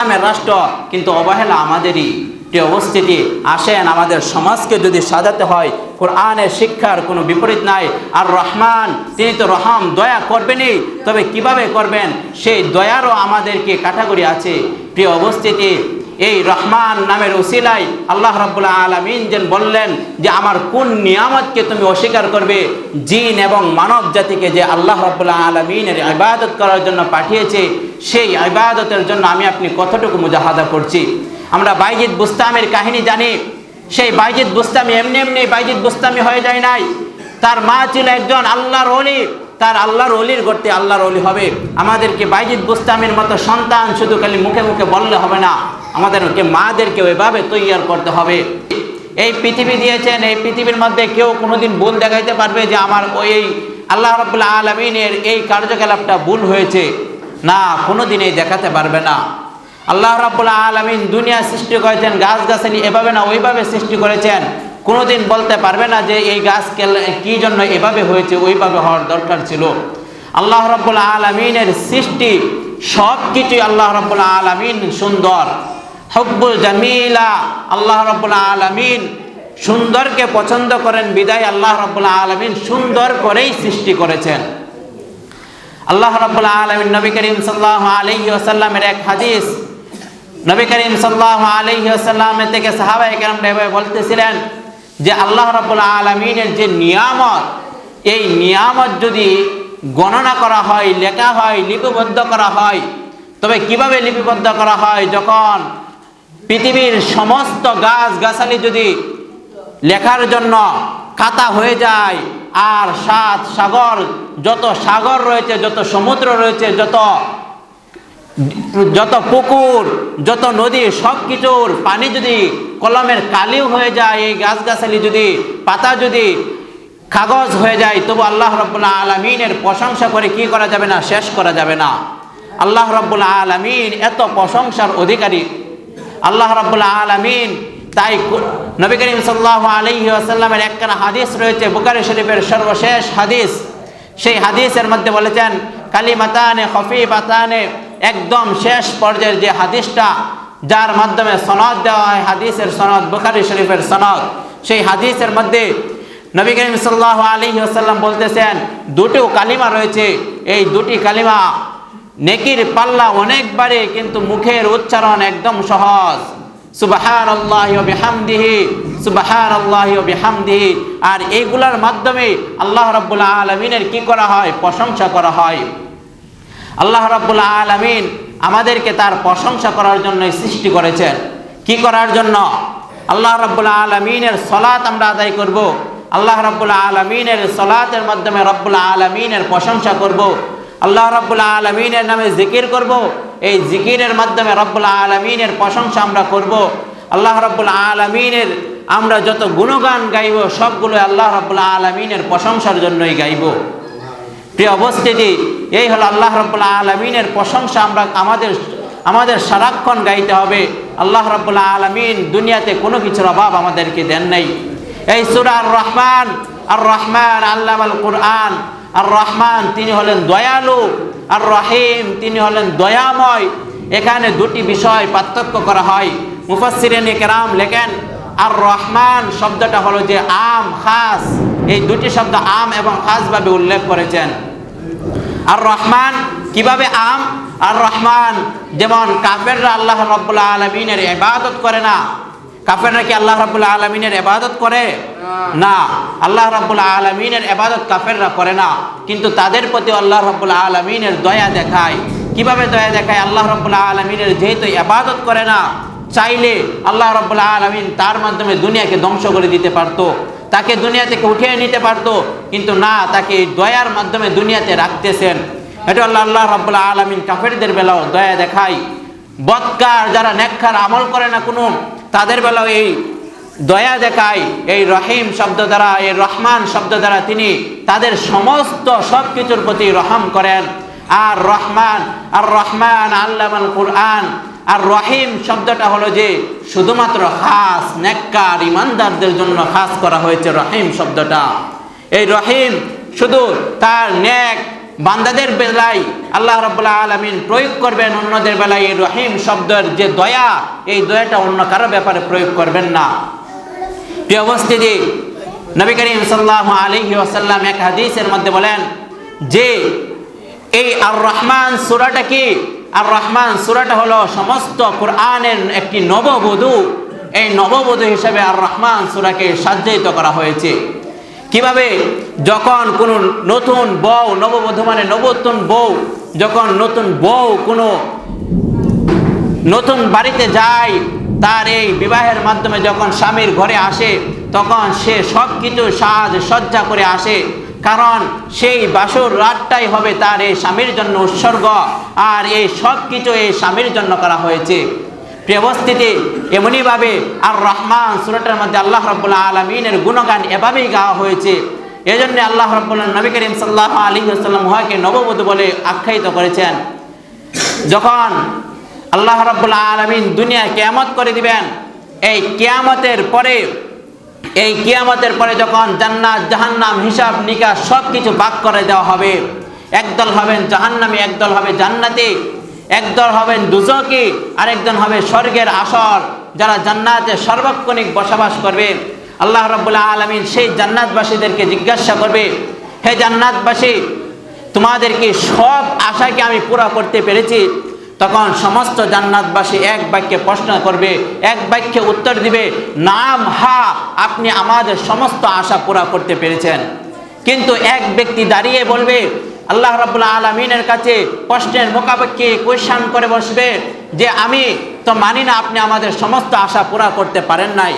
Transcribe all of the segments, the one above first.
ইসলামের রাষ্ট্র, কিন্তু অবহেলা আমাদেরই। অবস্থিতি, আসেন আমাদের সমাজকে যদি সাজাতে হয়, কোরআনের শিক্ষার কোনো বিপরীত নাই। আর রহমান, তিনি তো রহম, দয়া করবেনই। তবে কীভাবে করবেন? সেই দয়ারও আমাদেরকে ক্যাটাগরি আছে। প্রিয় উপস্থিতি এই রহমান নামের ওসিলাই আল্লাহ রাব্বুল্লাহ আলমিন যেন বললেন যে, আমার কোন নিয়ামতকে তুমি অস্বীকার করবে? জিন এবং মানব জাতিকে যে আল্লাহ রাব্বুল্লাহ আলমিনের ইবাদত করার জন্য পাঠিয়েছে, সেই ইবাদতের জন্য আমি আপনি কতটুকু মুজাহাদা করছি? আমরা বাইজিদ বুস্তামের কাহিনী জানি। সেই বাইজিদ বুস্তামি এমনি এমনি বাইজিদ বুস্তামি হয়ে যায় নাই। তার মা ছিল একজন আল্লাহর অলি তার আল্লাহর অলির করতে আল্লাহর অলি হবে। আমাদেরকে বাইজিদ বুস্তামের মতো সন্তান শুধু খালি মুখে মুখে বললে হবে না, আমাদেরকে মাদেরকে ওইভাবে তৈয়ার করতে হবে। এই পৃথিবী দিয়েছেন, এই পৃথিবীর মধ্যে কেউ কোনোদিন ভুল দেখাইতে পারবে যে আমার ওই আল্লাহ রবুল্লা আলমিনের এই কার্যকলাপটা ভুল হয়েছে। না, কোনোদিন এই দেখাতে পারবে না। আল্লাহ রাবুল্লাহ আলমিন দুনিয়া সৃষ্টি করেছেন গাছ গাছালি এভাবে না ওইভাবে সৃষ্টি করেছেন। কোনোদিন বলতে পারবে না যে এই গাছ কি জন্য এভাবে হয়েছে, ওইভাবে হওয়ার দরকার ছিল। আল্লাহ রাবুল্লাহ আলমিনের সৃষ্টি সব কিছুই আল্লাহ রাবুল্লাহ আলমিন সুন্দর। হব্বুল জামিলা, আল্লাহ রাবুল্লাহ আলমিন সুন্দরকে পছন্দ করেন, বিদায় আল্লাহ রাবুল্লাহ আলমিন সুন্দর করেই সৃষ্টি করেছেন। আল্লাহ রাবুল্লাহ আলমিন নবী করিম সাল্লাহ আলহি আসাল্লামের এক হাদিস, নবী করিম সাল্লাহ আলহি আসাল্লামের থেকে সাহাবাই কেরাম বলতেছিলেন যে আল্লাহ রাবুল আলমিনের যে নিয়ামত, এই নিয়ামত যদি গণনা করা হয়, লেখা হয়, লিপিবদ্ধ করা হয়, তবে কীভাবে লিপিবদ্ধ করা হয়? যখন পৃথিবীর সমস্ত গাছ গাছালি যদি লেখার জন্য খাতা হয়ে যায়, আর সাত সাগর, যত সাগর রয়েছে, যত সমুদ্র রয়েছে, যত যত পুকুর, যত নদী সব কিছুর পানি যদি কলমের কালিও হয়ে যায়, এই গাছগাছালি যদি, পাতা যদি কাগজ হয়ে যায়, তবু আল্লাহ রব্বুল্লাহ আলমিনের প্রশংসা করে কি করা যাবে না? শেষ করা যাবে না। আল্লাহ রব্বুল্লাহ আলমিন এত প্রশংসার অধিকারী। আল্লাহ রব্বুল্লাহ আলমিন তাই নবী করিম সাল্লাহ আলহি আসাল্লামের একখানা হাদিস রয়েছে বুকারি শরীফের সর্বশেষ হাদিস। সেই হাদিসের মধ্যে বলেছেন, কালিমাতানে খফিবাতানে একদম শেষ পর্যায়ের যে হাদিসটা, যার মাধ্যমে সনদ দেওয়া হয়, হাদিসের সনদ, বুখারি শরীফের সনদ। সেই হাদিসের মধ্যে নবী করিম সাল্লাহ আলী আসাল্লাম বলতেছেন, দুটো কালিমা রয়েছে। এই দুটি কালিমা নেকির পাল্লা অনেকবারে কিন্তু মুখের উচ্চারণ একদম সহজ। সুবাহান আল্লাহ বিহামদিহি সুবাহান আল্লাহ বিহামদিহি। আর এইগুলার মাধ্যমে আল্লাহ রাব্বুল আলমিনের কি করা হয়? প্রশংসা করা হয়। আল্লাহ রাব্বুল আলমিন আমাদেরকে তার প্রশংসা করার জন্য সৃষ্টি করেছেন। কি করার জন্য? আল্লাহ রাব্বুল আলমিনের সলাত আমরা আদায় করব। আল্লাহ রাব্বুল আলমিনের সলাতের মাধ্যমে রব্বুল আলমিনের প্রশংসা করব। আল্লাহ রাব্বুল আলমিনের নামে জিকির করব। এই জিকিরের মাধ্যমে রব্বুল আলমিনের প্রশংসা আমরা করব। আল্লাহ রাব্বুল আলমিনের আমরা যত গুণগান গাইব সবগুলো আল্লাহ রাব্বুল আলমিনের প্রশংসার জন্যই গাইব। প্রিয় অবস্থিতি এই হলো আল্লাহ রব্বুল্লাহ আলমিনের প্রশংসা আমরা আমাদের আমাদের সারাক্ষণ গাইতে হবে। আল্লাহ রব্বুল্লাহ আলমিন দুনিয়াতে কোনো কিছুর অভাব আমাদেরকে দেন নাই। এই সুরা আর রহমান আর রহমান আল্লাহ আল কুরআন আর রহমান তিনি হলেন দয়ালু আর রহিম তিনি হলেন দয়াময়। এখানে দুটি বিষয় পার্থক্য করা হয়। মুফাসিরেন কেরাম লেখেন আর রহমান শব্দটা হলো যে আম, খাস। এই দুটি শব্দ আম এবং খাসভাবে উল্লেখ করেছেন। আর রহমান কীভাবে আম? আর রহমান যেমন কাফেররা আল্লাহ রব্বুল্লাহ আলমিনের এবাদত করে না? কাফেররা কি আল্লাহ রব্বুল্লাহ আলমিনের এবাদত করে? না। আল্লাহ রব্বুল্লাহ আলমিনের এবাদত কাফেররা করে না। কিন্তু তাদের প্রতি আল্লাহ রব্বুল্লাহ আলমিনের দয়া দেখায়। কীভাবে দয়া দেখায়? আল্লাহ রব্বুল্লাহ আলমিনের যেহেতু এবাদত করে না চাইলে আল্লাহ রব্বুল্লাহ আলমিন তার মাধ্যমে দুনিয়াকে ধ্বংস করে দিতে পারতো, তাকে দুনিয়া থেকে উঠিয়ে নিতে পারতো, কিন্তু না, তাকে দয়ার মাধ্যমে দুনিয়াতে রাখতেছেন। এটা আল্লাহ আল্লাহ রব্বুল্লাহ আলমিন কাফেরদের বেলাও দয়া দেখায়। বৎকার যারা নেকখার আমল করে না কোনো, তাদের বেলাও এই দয়া দেখায়। এই রহিম শব্দ দ্বারা, এই রহমান শব্দ দ্বারা তিনি তাদের সমস্ত সব কিছুর প্রতি রহম করেন। আর রহমান আর রহমান আল্লাহ কুরআন আর রহিম শব্দটা হলো যে শুধুমাত্র খাস, নেককার, ইমানদারদের জন্য খাস করা হয়েছে রহিম শব্দটা। এই রহিম শুধু তার নেক বান্দাদের বেলায় আল্লাহ রব্বুল্লাহ আলমিন প্রয়োগ করবেন, অন্যদের বেলায় এই রহিম শব্দের যে দয়া, এই দয়াটা অন্য কারও ব্যাপারে প্রয়োগ করবেন না। প্রিয় উপস্থিতি, নবী করিম সাল্লাহ আলহি আসাল্লাম এক হাদিসের মধ্যে বলেন যে এই আর রহমান সুরাটা কি? আর রহমান সুরাটা হলো সমস্ত কোরআনের একটি নববধূ। এই নববধূ হিসেবে আর রহমান সুরাকে সাজ্জায়িত করা হয়েছে। কীভাবে? যখন কোনো নতুন বউ, নববধূ মানে নবতন বউ, যখন নতুন বউ কোনো নতুন বাড়িতে যায়, তার এই বিবাহের মাধ্যমে যখন স্বামীর ঘরে আসে, তখন সে সব কিছু সাজ সজ্জা করে আসে। কারণ সেই বাসর রাতটাই হবে তার এই স্বামীর জন্য উৎসর্গ। আর এই সব কিছু এই স্বামীর জন্য করা হয়েছে। প্রিয়বস্থিতি এমনইভাবে আর রহমান সুরটের মধ্যে আল্লাহ রব্বুল্লাহ আলমিনের গুণগান এভাবেই গাওয়া হয়েছে। এই জন্য আল্লাহ রব্বুল্লাহ নবী করিম সাল্লাহ আলী সাল্লাম উহাকে নববধূ বলে আখ্যায়িত করেছেন। যখন আল্লাহ রব্বুল্লাহ আলমিন দুনিয়া কেয়ামত করে দিবেন, এই কেয়ামতের পরে এই কিয়ামতের পরে যখন জান্নাত, জাহান্নাম, হিসাব, নিকাশ সব কিছু বাক করে দেওয়া হবে, একদল হবেন জাহান্নামী, একদল হবে জান্নাতি, একদল হবেন দুজকি, আরেকজন হবে স্বর্গের আসর, যারা জান্নাতে সর্বক্ষণিক বসবাস করবে। আল্লাহ রব্বুল্লাহ আলমিন সেই জান্নাতবাসীদেরকে জিজ্ঞাসা করবে, হে জান্নাতবাসী তোমাদেরকে সব আশাকে আমি পুরা করতে পেরেছি? তখন সমস্ত জান্নাতবাসী এক বাক্যে প্রশ্ন করবে, এক বাক্যে উত্তর দিবে, নাম হা, আপনি আমাদের সমস্ত আশা পুরা করতে পেরেছেন। কিন্তু এক ব্যক্তি দাঁড়িয়ে বলবে, আল্লাহ রাবুল্লাহ আলমিনের কাছে প্রশ্নের মোকাবেক্ষে কোয়েশন করে বসবে যে, আমি তো মানি না আপনি আমাদের সমস্ত আশা পুরা করতে পারেন নাই।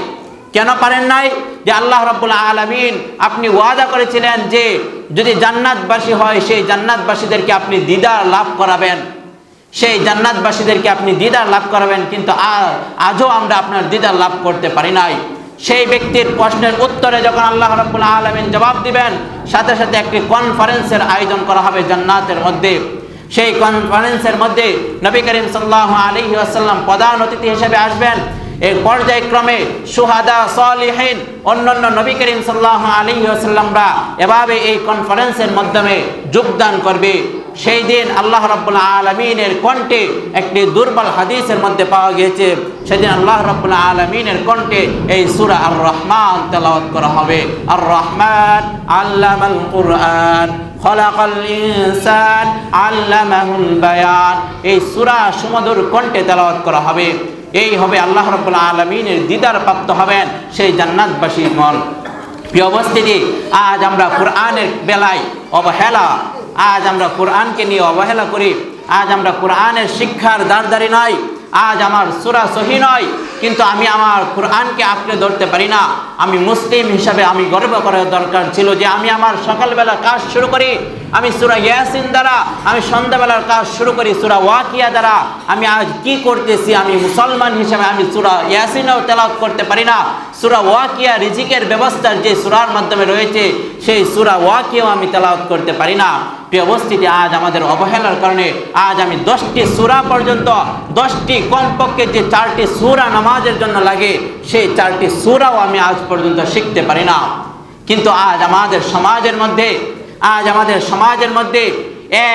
কেন পারেন নাই? যে, আল্লাহ রাব্বুল আলামিন আপনি ওয়াদা করেছিলেন যে, যদি জান্নাতবাসী হয়, সেই জান্নাতবাসীদেরকে আপনি দিদার লাভ করাবেন। সেই জান্নাতবাসীদেরকে আপনি দিদার লাভ করাবেন, কিন্তু আজও আমরা আপনার দিদার লাভ করতে পারি নাই। সেই ব্যক্তির প্রশ্নের উত্তরে যখন আল্লাহ রাব্বুল আলামিন জবাব দিবেন, সাথে সাথে একটি কনফারেন্সের আয়োজন করা হবে জান্নাতের মধ্যে। সেই কনফারেন্সের মধ্যে নবী করিম সাল্লাহ আলহি আসাল্লাম প্রধান অতিথি হিসেবে আসবেন। এই পর্যায়ক্রমে সুহাদা সলিহীন অন্যান্য নবী করিম সাল্লাহ আলী আসাল্লামরা এভাবে এই কনফারেন্সের মাধ্যমে যোগদান করবে। সেই দিন আল্লাহ রব্বুল্লাহ আলমিনের কণ্ঠে একটি দুর্বল হাদিসের মধ্যে পাওয়া গিয়েছে, সেদিন আল্লাহ রব্বুল্লাহ আলমিনের কণ্ঠে এই সুরা আর রহমান তেলাওয়াত করা হবে। আর রহমান আল্লামাল কুরআন, খলাকাল ইনসান, আল্লামাহুল বায়ান। এই সূরা সুমধুর কণ্ঠে তেলাওয়াত করা হবে। এই হবে আল্লাহ রাব্বুল আলামিনের দিদার প্রাপ্ত হবেন সেই জান্নাতবাসী মন। প্রিয় উপস্থিতি, আজ আমরা কোরআনের বেলায় অবহেলা আজ আমরা কোরআনকে নিয়ে অবহেলা করি। আজ আমরা কোরআনের শিক্ষার দারদারি নয়। আজ আমার সুরা সহি নয়। কিন্তু আমি আমার কোরআনকে আঁকড়ে ধরতে পারি না। আমি মুসলিম হিসাবে আমি গর্ব করার দরকার ছিল যে আমি আমার সকালবেলা কাজ শুরু করি। আমি সুরা ইয়াসিন দ্বারা, আমি সন্ধ্যাবেলার কাজ শুরু করি সুরা ওয়াকিয়া দ্বারা। আমি আজ কি করতেছি আমি মুসলমান হিসাবে আমি সুরা ইয়াসিনও তেলাওয়াত করতে পারি না। সুরা ওয়াকিয়া রিজিকের ব্যবস্থার যে সুরার মাধ্যমে রয়েছে, সেই সুরা ওয়াকিয়াও আমি তেলাওয়াত করতে পারি না। প্রিয় উপস্থিতি আজ আমাদের অবহেলার কারণে আজ আমি দশটি সুরা পর্যন্ত, দশটি কমপক্ষে যে চারটি সুরা নামাজের জন্য লাগে, সেই চারটি সুরাও আমি আজ পর্যন্ত শিখতে পারি না। কিন্তু আজ আমাদের সমাজের মধ্যে, আজ আমাদের সমাজের মধ্যে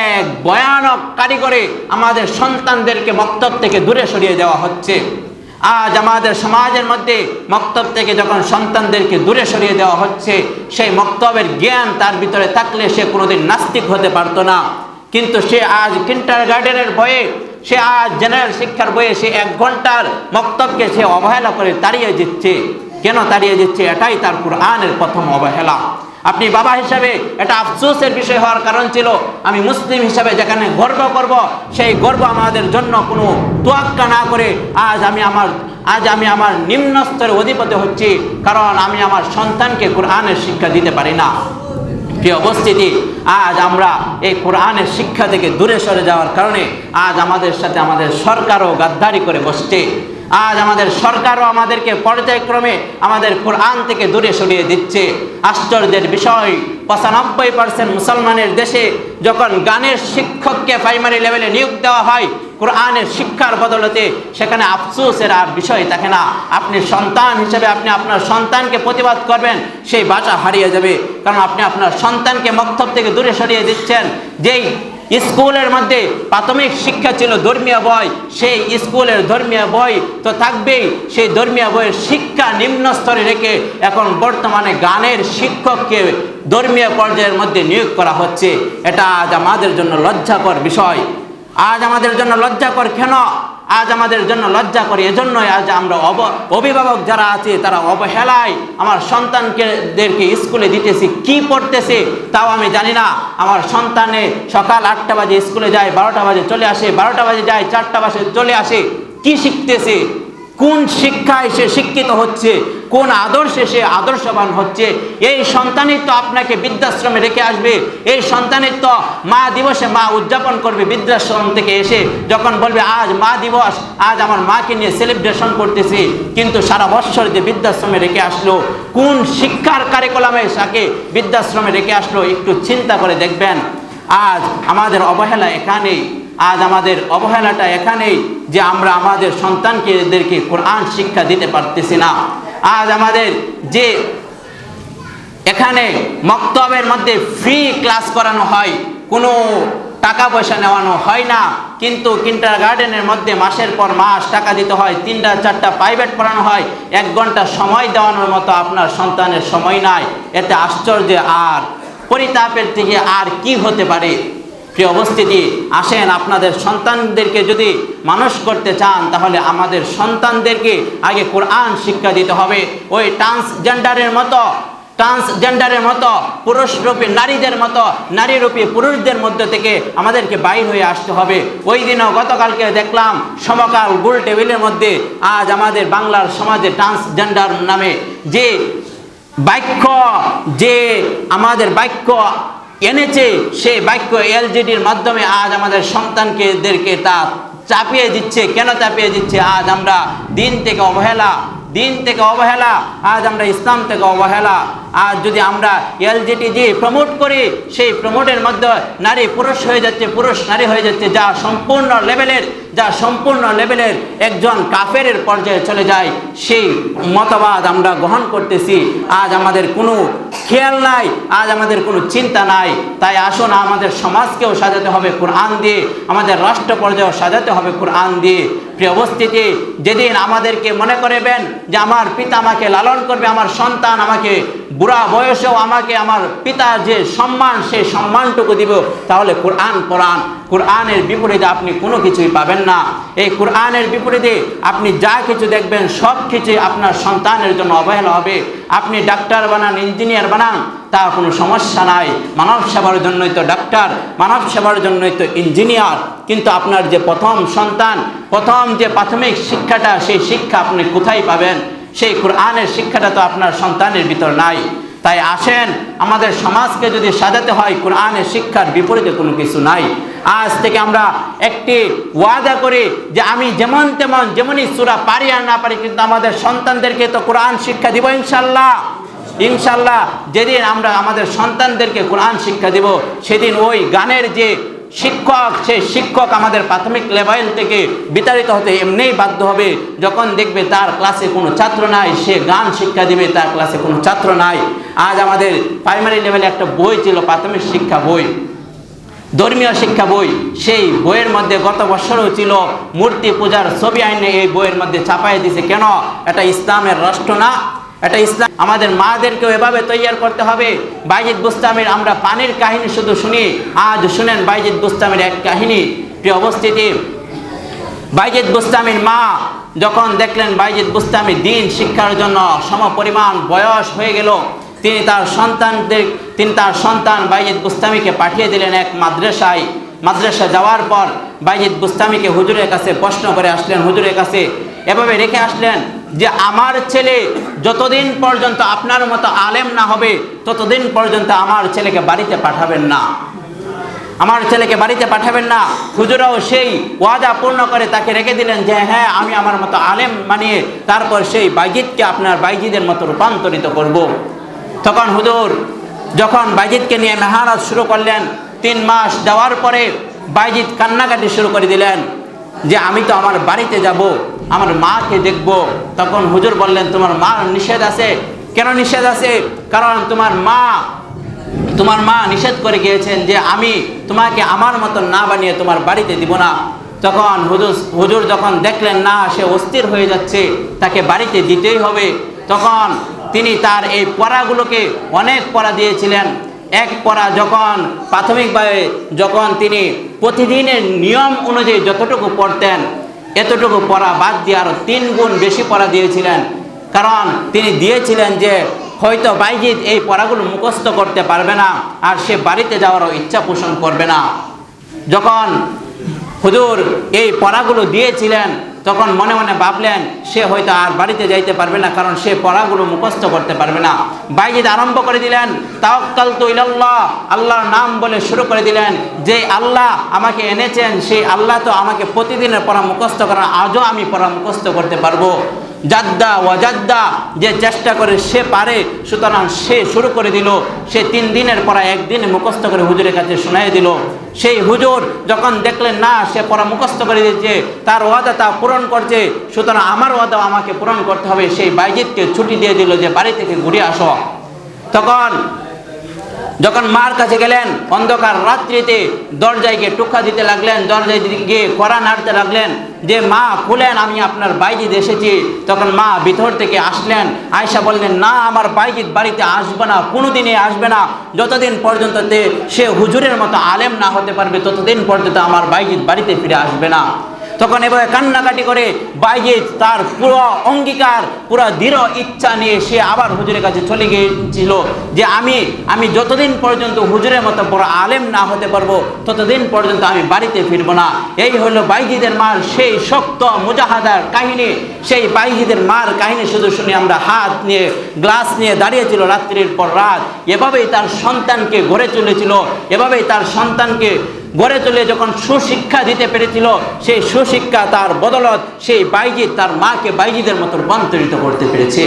এক ভয়ানক কারিগরে আমাদের সন্তানদেরকে মক্তব থেকে দূরে সরিয়ে দেওয়া হচ্ছে। আজ আমাদের সমাজের মধ্যে মক্তব থেকে যখন সন্তানদেরকে দূরে সরিয়ে দেওয়া হচ্ছে, সেই মক্তবের জ্ঞান তার ভিতরে থাকলে সে কোনোদিন নাস্তিক হতে পারতো না। কিন্তু সে আজ কিন্টার গার্ডেনের বয়ে সে আজ জেনারেল শিক্ষার বইয়ে সে এক ঘণ্টার মক্তবকে সে অবহেলা করে তাড়িয়ে দিচ্ছে। কেন তাড়িয়ে দিচ্ছে? এটাই তার কোরআনের প্রথম অবহেলা। আপনি বাবা হিসাবে এটা আফসোসের বিষয় হওয়ার কারণ ছিল, আমি মুসলিম হিসাবে যেখানে গর্ব করব, সেই গর্ব আমাদের জন্য কোনো তোয়াক্কা না করে আজ আমি আমার, আজ আমি আমার নিম্ন স্তরে অধিপতি হচ্ছি, কারণ আমি আমার সন্তানকে কোরআনের শিক্ষা দিতে পারি না। প্রিয় অবস্থিতি? আজ আমরা এই কোরআনের শিক্ষা থেকে দূরে সরে যাওয়ার কারণে আজ আমাদের সাথে আমাদের সরকারও গাদ্দারি করে বসছে। আজ আমাদের সরকারও আমাদেরকে পর্যায়ক্রমে আমাদের কোরআন থেকে দূরে সরিয়ে দিচ্ছে। আশ্চর্যের বিষয়, পঁচানব্বই পার্সেন্ট মুসলমানের দেশে যখন গানের শিক্ষককে প্রাইমারি লেভেলে নিয়োগ দেওয়া হয়, কোরআনের শিক্ষার বদলতে সেখানে আফসোসের আর বিষয় থাকে না। আপনি সন্তান হিসেবে আপনি আপনার সন্তানকে প্রতিবাদ করবেন, সেই বাসা হারিয়ে যাবে। কারণ আপনি আপনার সন্তানকে মক্তব থেকে দূরে সরিয়ে দিচ্ছেন, যেই স্কুলের মধ্যে প্রাথমিক শিক্ষা ছিল ধর্মীয় বই, সেই স্কুলের ধর্মীয় বই তো থাকবেই। সেই ধর্মীয় বইয়ের শিক্ষা নিম্ন স্তরে রেখে এখন বর্তমানে গানের শিক্ষককে ধর্মীয় পর্যায়ের মধ্যে নিয়োগ করা হচ্ছে। এটা আজ আমাদের জন্য লজ্জাকর বিষয়। আজ আমাদের জন্য লজ্জা লজ্জাকর কেন? আজ আমাদের জন্য লজ্জা করি এজন্যই আজ আমরা অব, অভিভাবক যারা আছে, তারা অবহেলায়। আমার সন্তানকেদেরকে স্কুলে দিতেছি, কি পড়তেছে তাও আমি জানি না। আমার সন্তানে সকাল আটটা বাজে স্কুলে যায়, বারোটা বাজে চলে আসে, বারোটা বাজে যায়, চারটা বাজে চলে আসে। কি শিখতেছে? কোন শিক্ষায় সে শিক্ষিত হচ্ছে? কোন আদর্শে সে আদর্শবান হচ্ছে? এই সন্তানই তো আপনাকে বৃদ্ধাশ্রমে রেখে আসবে। এই সন্তানের তো মা দিবসে মা উদযাপন করবে বৃদ্ধাশ্রম থেকে এসে। যখন বলবে, আজ মা দিবস, আজ আমার মাকে নিয়ে সেলিব্রেশন করতেছি। কিন্তু সারা বৎসর যে বৃদ্ধাশ্রমে রেখে আসলো, কোন শিক্ষার কারিকুলামে তাকে বৃদ্ধাশ্রমে রেখে আসলো, একটু চিন্তা করে দেখবেন। আজ আমাদের অবহেলা এখানেই, আজ আমাদের অবহেলাটা এখানেই যে আমরা আমাদের সন্তানকে এদেরকে কোরআন শিক্ষা দিতে পারতেছি না। আজ আমাদের যে এখানে মক্তবের মধ্যে ফ্রি ক্লাস করানো হয়, কোনো টাকা পয়সা নেওয়ানো হয় না, কিন্তু কিন্টার গার্ডেনের মধ্যে মাসের পর মাস টাকা দিতে হয়, তিনটা, চারটা প্রাইভেট পড়ানো হয়, এক ঘণ্টা সময় দেওয়ানোর মতো আপনার সন্তানের সময় নাই। এতে আশ্চর্য, আর পরিতাপের থেকে আর কি হতে পারে? প্রিয় অবস্থিতি আসেন আপনাদের সন্তানদেরকে যদি মানুষ করতে চান, তাহলে আমাদের সন্তানদেরকে আগে কোরআন শিক্ষা দিতে হবে। ওই ট্রান্সজেন্ডারের মতো ট্রান্সজেন্ডারের মতো, পুরুষরূপী নারীদের মতো, নারীরূপী পুরুষদের মধ্যে থেকে আমাদেরকে বাইর হয়ে আসতে হবে। ওই দিনও গতকালকে দেখলাম, সমকাল গোল টেবিলের মধ্যে আজ আমাদের বাংলার সমাজে ট্রান্সজেন্ডার নামে যে বাক্য, যে আমাদের বাক্য এনেছে সে বাক্য এলজিডির মাধ্যমে আজ আমাদের সন্তানকেদেরকে তা চাপিয়ে দিচ্ছে। কেন চাপিয়ে দিচ্ছে? আজ আমরা দিন থেকে অবহেলা দিন থেকে অবহেলা, আজ আমরা ইসলাম থেকে অবহেলা। আজ যদি আমরা এলজিটিজি প্রমোট করি, সেই প্রমোটের মধ্যে নারী পুরুষ হয়ে যাচ্ছে, পুরুষ নারী হয়ে যাচ্ছে, যা সম্পূর্ণ লেভেলের, যা সম্পূর্ণ লেভেলের একজন কাফের পর্যায়ে চলে যায়, সেই মতবাদ আমরা গ্রহণ করতেছি। আজ আমাদের কোনো খেয়াল নাই, আজ আমাদের কোনো চিন্তা নাই। তাই আসুন আমাদের সমাজকেও সাজাতে হবে কোরআন দিয়ে, আমাদের রাষ্ট্র পর্যায়েও সাজাতে হবে কোরআন দিয়ে। প্রিয় অবস্থিতি যেদিন আমাদেরকে মনে করবেন যে আমার পিতা আমাকে লালন করবে, আমার সন্তান আমাকে বুড়া বয়সেও আমাকে আমার পিতা যে সম্মান, সেই সম্মানটুকু দিব, তাহলে কোরআন কোরআন কোরআনের বিপরীতে আপনি কোনো কিছুই পাবেন না। এই কোরআনের বিপরীতে আপনি যা কিছু দেখবেন, সব কিছুই আপনার সন্তানের জন্য অবহেলা হবে। আপনি ডাক্তার বানান, ইঞ্জিনিয়ার বানান তা কোনো সমস্যা নাই। মানব সেবার জন্যই তো ডাক্তার, মানব সেবার জন্যই তো ইঞ্জিনিয়ার। কিন্তু আপনার যে প্রথম সন্তান, প্রথম যে প্রাথমিক শিক্ষাটা, সেই শিক্ষা আপনি কোথায় পাবেন? সেই কোরআনের শিক্ষাটা তো আপনার সন্তানের ভিতর নাই। তাই আসেন, আমাদের সমাজকে যদি সাজাতে হয়, কোরআনের শিক্ষার বিপরীতে কোনো কিছু নাই। আজ থেকে আমরা একটি ওয়াদা করি যে আমি যেমন তেমন, যেমনই সুরা পারি আর না পারি, কিন্তু আমাদের সন্তানদেরকে তো কোরআন শিক্ষা দিব ইনশাল্লাহ। ইনশাল্লাহ যেদিন আমরা আমাদের সন্তানদেরকে কোরআন শিক্ষা দিব, সেদিন ওই গানের যে শিক্ষক, সে শিক্ষক আমাদের প্রাথমিক লেভেল থেকে বিতাড়িত হতে এমনিই বাধ্য হবে। যখন দেখবে তার ক্লাসে কোনো ছাত্র নাই, সে গান শিক্ষা দিবে, তার ক্লাসে কোনো ছাত্র নাই। আজ আমাদের প্রাইমারি লেভেলে একটা বই ছিল, প্রাথমিক শিক্ষা বই। ধর্মীয় শিক্ষা বই। সেই বইয়ের মধ্যে গত বছরও ছিল, মূর্তি পূজার ছবি আইনে এই বইয়ের মধ্যে চাপাই দিছে। কেন? এটা ইসলামের রাষ্ট্র না। এটা ইসলাম। আমাদের মাদেরকেও এভাবে তৈয়ার করতে হবে। বাইজিদ বুস্তামের, আমরা পানির কাহিনী শুধু শুনি। আজ শুনেন বাইজিদ বুস্তামের এক কাহিনী। প্রিয় অবস্থিতি বাইজিদ বুস্তামির মা যখন দেখলেন বাইজিদ বুস্তামি দিন শিক্ষার জন্য সম পরিমাণ বয়স হয়ে গেল, তিনি তার সন্তানদের, তিনি তার সন্তান বাইজিদ বুস্তামিকে পাঠিয়ে দিলেন এক মাদ্রাসায়। মাদ্রাসা যাওয়ার পর বাইজিদ বুস্তামিকে হুজুরের কাছে প্রশ্ন করে আসলেন, হুজুরের কাছে এভাবে রেখে আসলেন যে আমার ছেলে যতদিন পর্যন্ত আপনার মতো আলেম না হবে, ততদিন পর্যন্ত আমার ছেলেকে বাড়িতে পাঠাবেন না। আমার ছেলেকে বাড়িতে পাঠাবেন না। হুজুরাও সেই ওয়াদা পূর্ণ করে তাকে রেখে দিলেন যে হ্যাঁ আমি আমার মতো আলেম মানিয়ে তারপর সেই বাইজিদকে আপনার বাইজিদের মতো রূপান্তরিত করব। তখন হুজুর যখন বাইজিদকে নিয়ে মেহারাজ শুরু করলেন, তিন মাস দেওয়ার পরে বাইজিদ কান্নাকাটি শুরু করে দিলেন যে, আমি তো আমার বাড়িতে যাব। আমার মাকে দেখব। তখন হুজুর বললেন, তোমার মার নিষেধ আছে? কেন নিষেধ আছে? কারণ তোমার মা তোমার মা নিষেধ করে গিয়েছেন যে আমি তোমাকে আমার মতন না বানিয়ে তোমার বাড়িতে দিব না। তখন হুজুর হুজুর যখন দেখলেন, না, সে অস্থির হয়ে যাচ্ছে, তাকে বাড়িতে দিতেই হবে। তখন তিনি তার এই পড়াগুলোকে অনেক পড়া দিয়েছিলেন। এক পড়া যখন প্রাথমিকভাবে, যখন তিনি প্রতিদিনের নিয়ম অনুযায়ী যতটুকু পড়তেন এতটুকু পড়া বাদ দিয়ে আরও তিন গুণ বেশি পড়া দিয়েছিলেন। কারণ তিনি দিয়েছিলেন যে, হয়তো বাইজিৎ এই পড়াগুলো মুখস্থ করতে পারবে না আর সে বাড়িতে যাওয়ারও ইচ্ছা পোষণ করবে না। যখন হুজুর এই পড়াগুলো দিয়েছিলেন তখন মনে মনে ভাবলেন, সে হয়তো আর বাড়িতে যাইতে পারবে না, কারণ সে পড়াগুলো মুখস্থ করতে পারবে না। বাইজিদ আরম্ভ করে দিলেন তাওকাল তো ইলাল্লাহ, আল্লাহর নাম বলে শুরু করে দিলেন, যে আল্লাহ আমাকে এনেছেন, সেই আল্লাহ তো আমাকে প্রতিদিনের পড়া মুখস্থ করার, আজও আমি পড়া মুখস্থ করতে পারব। জাদ্দা ওয়াজাদ্দা যে চেষ্টা করে সে পারে, সুতরাং সে শুরু করে দিল। সে তিন দিনের পড়া একদিনে মুখস্থ করে হুজুরের কাছে শোনাই দিল। সেই হুজুর যখন দেখলেন, না, সে পড়া মুখস্থ করে দিয়েছে, তার ওয়াদা তা পূরণ করছে, সুতরাং আমার ওয়াদা আমাকে পূরণ করতে হবে। সেই বাইজিৎকে ছুটি দিয়ে দিল যে, বাড়ি থেকে ঘুরে আসো। তখন, যখন মার কাছে গেলেন, অন্ধকার রাত্রিতে দরজায় গিয়ে টুকা দিতে লাগলেন, দরজায় গিয়ে কড়া নাড়তে লাগলেন যে মা খুলেন আমি আপনার বাইজিদ এসেছি। তখন মা ভিতর থেকে আসলেন। আয়সা বললেন, না, আমার বাইজিদ বাড়িতে আসবে না কোনো দিনে আসবে না। যতদিন পর্যন্ত সে হুজুরের মতো আলেম না হতে পারবে, ততদিন পর্যন্ত আমার বাইজিদ বাড়িতে ফিরে আসবে না। তখন এভাবে কান্নাকাটি করে বাইজিদ তার পুরো অঙ্গীকার, পুরো দৃঢ় ইচ্ছা নিয়ে সে আবার হুজুরের কাছে চলে গিয়েছিল যে আমি আমি যতদিন পর্যন্ত হুজুরের মতো বড় আলেম না হতে পারব, ততদিন পর্যন্ত আমি বাড়িতে ফিরবো না। এই হলো বাইজিদের মার সেই শক্ত মুজাহাদার কাহিনী। সেই বাইজিদের মার কাহিনী শুধু শুনে আমরা হাত নিয়ে, গ্লাস নিয়ে দাঁড়িয়েছিল রাত্রির পর রাত। এভাবেই তার সন্তানকে গড়ে চলেছিল এভাবেই তার সন্তানকে গড়ে তুলে যখন সুশিক্ষা দিতে পেরেছিল, সেই সুশিক্ষা তার বদলত সেই বাইজিদ তার মাকে বাইজিদের মতো রূপান্তরিত করতে পেরেছে।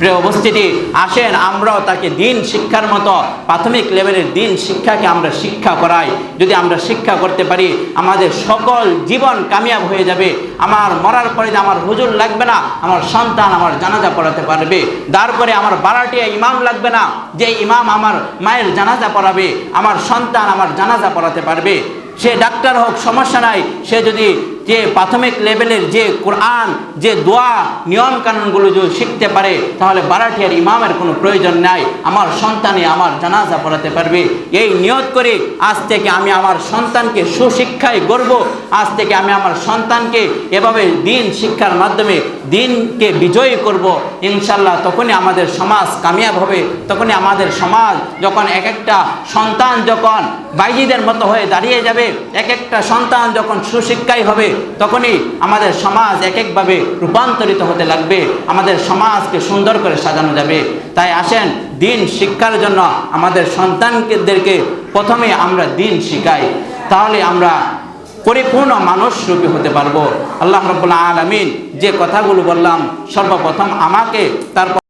প্রিয় উপস্থিতি আসেন, আমরাও তাকে দিন শিক্ষার মতো, প্রাথমিক লেভেলের দিন শিক্ষাকে আমরা শিক্ষা করাই। যদি আমরা শিক্ষা করতে পারি, আমাদের সকল জীবন কামিয়াব হয়ে যাবে। আমার মরার পরে আমার হুজুর লাগবে না, আমার সন্তান আমার জানাজা পড়াতে পারবে। তারপরে আমার বারাটিয়া ইমাম লাগবে না, যে ইমাম আমার মায়ের জানাজা পড়াবে, আমার সন্তান আমার জানাজা পড়াতে পারবে। সে ডাক্তার হোক, সমস্যা নাই, সে যদি যে প্রাথমিক লেভেলের যে কোরআন, যে দোয়া নিয়ম কানুনগুলো যদি শিখতে পারে, তাহলে বারাঠিয়ার ইমামের কোনো প্রয়োজন নাই। আমার সন্তানে আমার জানাজা পড়াতে পারবে। এই নিয়ত করে আজ থেকে আমি আমার সন্তানকে সুশিক্ষায় গড়ব। আজ থেকে আমি আমার সন্তানকে এভাবে দিন শিক্ষার মাধ্যমে দিনকে বিজয়ী করব। ইনশাল্লাহ তখনই আমাদের সমাজ কামিয়াব হবে। তখনই আমাদের সমাজ যখন এক একটা সন্তান যখন বাইজিদের মতো হয়ে দাঁড়িয়ে যাবে, এক একটা সন্তান যখন সুশিক্ষায় হবে তখনই আমাদের সমাজ এক একভাবে রূপান্তরিত হতে লাগবে। আমাদের সমাজকে সুন্দর করে সাজানো যাবে। তাই আসেন, দিন শিক্ষার জন্য আমাদের সন্তানদেরকে প্রথমে আমরা দিন শিখাই। তাহলে আমরা পরিপূর্ণ মানুষ রূপে হতে পারব। আল্লাহ রব্বুল্লাহ আলমিন যে কথাগুলো বললাম, সর্বপ্রথম আমাকে, তারপর